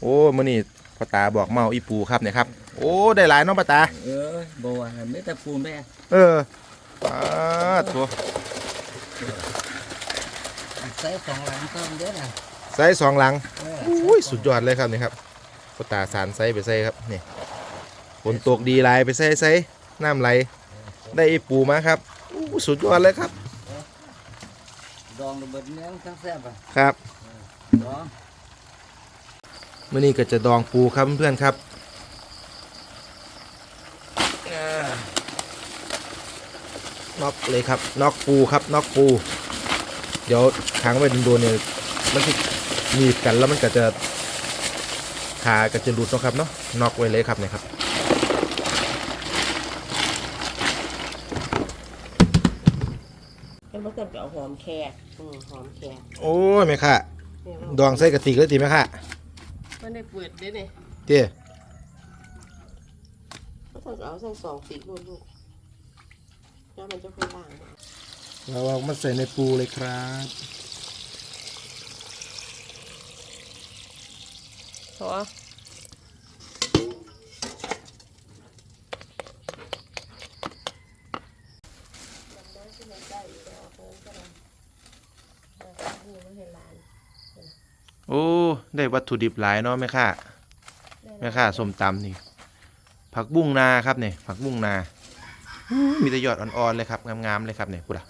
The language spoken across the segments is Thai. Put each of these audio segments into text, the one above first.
โอ้มื้อนี้พ่อตาบอกเมาอีปูครับเนี่ยครับ โอ้ได้หลายเนาะพ่อตา เออบ่ว่าไม่แต่ปูนแม่เออปาดตัวใส่สองหลังก็เด้อนะใส่สองหลังเอออุ้ยสุดยอดเลยครับนี่ครับพ่อตาสารใส่ไปใส่ครับนี่ฝนตกดีหลายไปใส่ใส่น้ำไหล ได้อีปูมาครับอู้สุดยอดเลยครับดองระเบิดเนื้อทั้งแซ่บอะครับดอง มื่อนี้ก็จะดองปูครับเพื่อนๆครับอ่าน็อกเลยครับน็อกปูครับน็อกปู เดี๋ยวค้างไว้โดนๆเนี่ยมันจะหนีบกันแล้วมันก็จะขาก็จะหลุดเนาะครับเนาะน็อกไว้เลยครับเนี่ยครับกันเมื่อเกิดก็เอาหอมแขกอืมหอมแขกโอ้ยแม่ค่ะเนี่ยดองใส่กะติกเลยตีแม่ค่ะ มันได้เปิดด้วยเนี่ยเจ้ก็ต้องเอาใส่สองสีลูกลูกแล้วมันจะค่อยล่างเราเอามาใส่ในปูเลยครับเพราะไม่เห็นร้าน โอ้ ได้วัตถุดิบหลายเนาะแม่ค่ะแม่ค่ะส้มตำนี่ ผักบุ้งนาครับเนี่ยผักบุ้งนาอื้อมีแต่ยอดอ่อนๆเลยครับงามๆเลยครับเนี่ยพูดอะ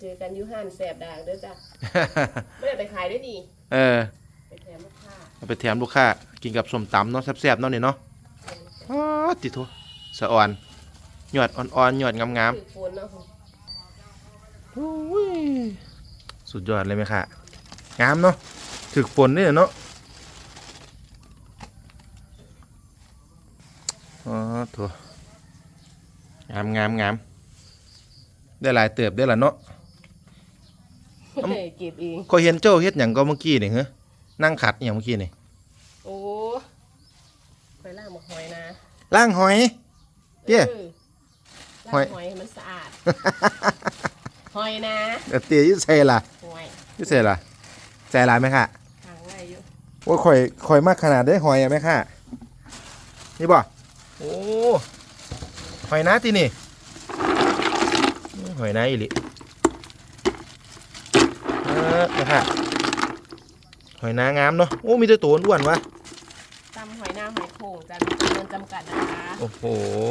เจอกันอยูห้านแสบด่างเด้อจ้ะไม่ได้ไปขายได้ดีเออไปแถมลูกค้าเอาไปแถมลูกค้ากินกับส้มตำเนาะแซ่บๆเนาะเนี่ยเนาะอ้าวติโทสะอ่อนยอดอ่อนๆยอดงามคือฝนเนาะๆโอ้ยสุดยอดเลยไหมค่ะ งามเนาะถึกฝนนี่เนาะอ๋อโถงามงามงามได้หลายเติบได้ละเนาะไม่ได้เก็บเองก็เห็นเจ้าเฮ็ดหยังก็เมื่อกี้นี่เหรอนั่งขัดอหย่างเมื่อกี้นี่โอ้คอยล่างมาหอยนะล่างหอยเตี้ยออหอยล่างหอยให้มันสะอาดหอยนะแต่เตี๋ยอยุ่ใส่ล่ะหอยอยุ่ใส่ล่ะ ใส่หลายไหมค่ะทางง่ายอยู่โอ้ยข่อยข่อยมากขนาดได้หอยอะไหมค่ะ นี่บ่โอ้หอยนะที่นี่อืมหอยนะอีหลิเออนะค่ะหอยนางามเนาะโอ้มีแต่ตัวอ้วนๆวะตำหอยนางหอยโข่งจำนวนจำกัดนะคะโอ้โห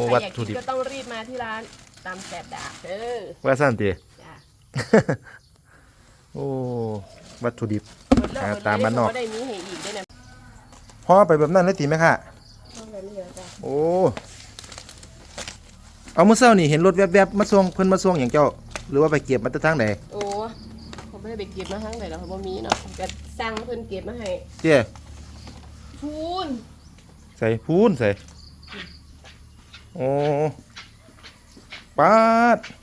ใครวัตอยากถุกินดิบก็ต้องรีบมาที่ร้านตำแสบดาบเออว่าสั้นตี จ้ะ โอ้วัตถุดิบหมดแล้วอ่าหมดตามบ้านนอกก็ได้มีให้อีกด้วยนะห่อไปแบบนั้นเลยตีไหมค่ะ ต้องแบบนี้เหรอจ้ะโอ้ เอาเมื่อเช้านี่เห็นรถแวบๆมาส่งเพิ่นมาส่งอย่างเจ้า หรือว่าไปเก็บมาแต่ทางไหนโอ้ผมไม่ได้ไปเก็บมาทั้งไหนหรอกครับว่ามีเนาะก็สั่งเพิ่นเก็บมาให้เจ้พูนใส่พูนใส่ โอ้ปาดผักก้านจ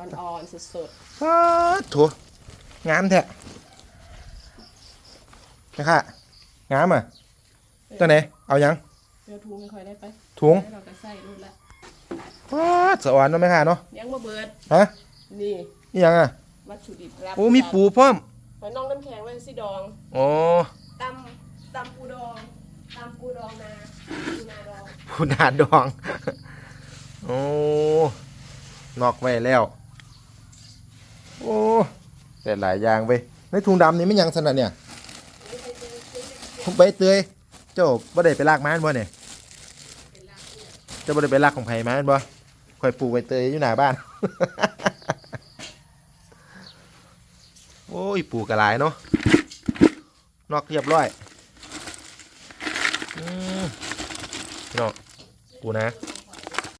องอ่อนๆสดปาดโถงามแท้นะค่ะงามอะตัวไหนเอายังๆเดี๋ยวถุงไม่ค่อยได้ไปถุงแล้วเราก็ใส่รุ่นละปาดสะอ่อนเนาะแม่ค่ะเนาะยังมาเบิดฮะนี่นี่ยังอะวัตถุดิบรับโอ้มีปูพร้อมหอยน้องน้ำแข็งไว้สิดองโอ้ตำตำปูดองตำปูดองนาปูนาดอง ผู้นาดอง โอ้นอกไว้แล้ว โอ้แต่หลายอย่างไปในถุงดำนี่ไม่ยังสนัดเนี่ยใบเตยเจ้าบ่ได้ไปลากไม้านบ่เนี่ยเจ้าบ่ได้ไปลากของไผ่ไม้านบ่คอยปลูกใบเตยอยู่หน้าบ้าน โอ้ยปลูกกระหลายเนาะนอกเรียบร้อยอืมพี่น้องปูนะ